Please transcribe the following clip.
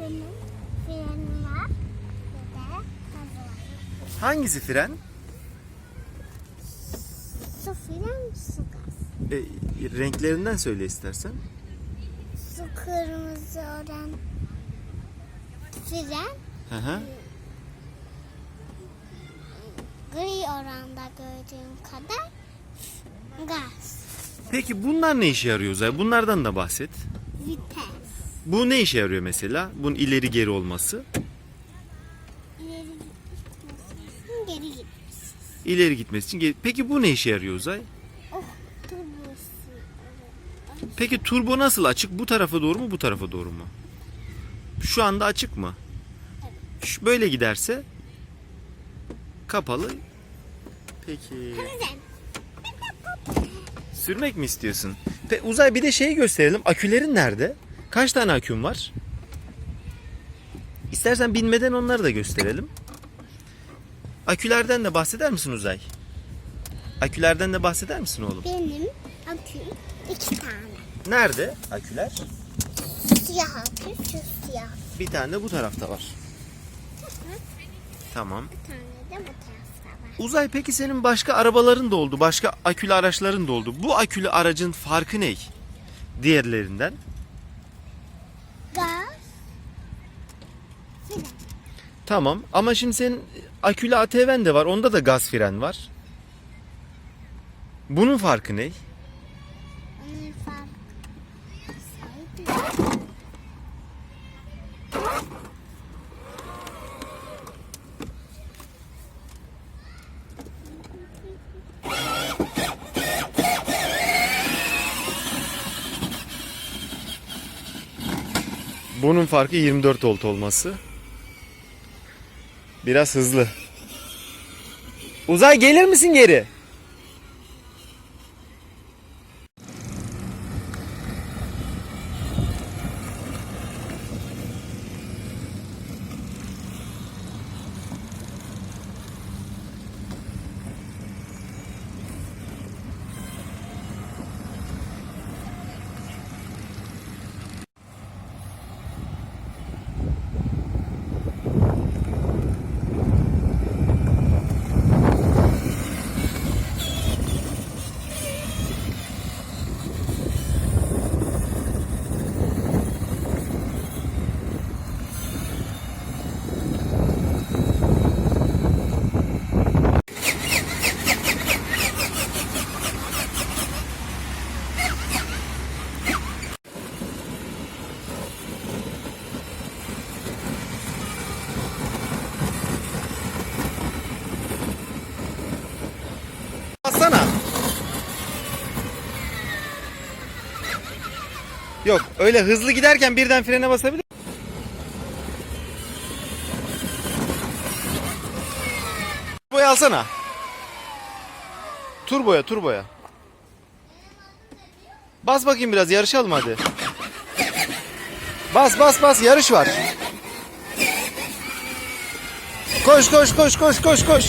arabanın freni var. Bir de gazı var. Hangisi fren? Su fren, su gaz. E, renklerinden söyle istersen. Su kırmızı olan fren, Hı hı. gri oranda gördüğüm kadar gaz. Peki bunlar ne işe yarıyor Uzay? Bunlardan da bahset. Bu ne işe yarıyor mesela? Bunun ileri geri olması. İleri gitmesin, geri gitmesin. İleri gitmesi için. geri- Peki bu ne işe yarıyor Uzay? Oh, turbosu. Peki turbo nasıl açık? Bu tarafa doğru mu bu tarafa doğru mu? Şu anda açık mı? Şu- Böyle giderse kapalı. Peki. Sürmek mi istiyorsun? Pe Uzay bir de şeyi gösterelim. Akülerin nerede? Kaç tane aküm var? İstersen binmeden onları da gösterelim. Akülerden de bahseder misin Uzay? Akülerden de bahseder misin oğlum? Benim aküm iki tane. Nerede aküler? Siyah akü, şu siyah. Bir tane de bu tarafta var. Tamam. Bir tane de bu tarafta var. Uzay peki senin başka arabaların da oldu, başka akülü araçların da oldu. Bu akülü aracın farkı ne? Diğerlerinden. Gaz. Fren. Tamam ama şimdi senin akülü ATV'n de var. Onda da gaz fren var. Bunun farkı ne? Bunun farkı 24 volt olması. Biraz hızlı. Uzay gelir misin geri? Yok öyle hızlı giderken birden frene basabilir. Turboyu alsana. Turboya turboya. Bas bakayım biraz yarışalım hadi. Bas bas bas yarış var. Koş koş koş koş koş koş.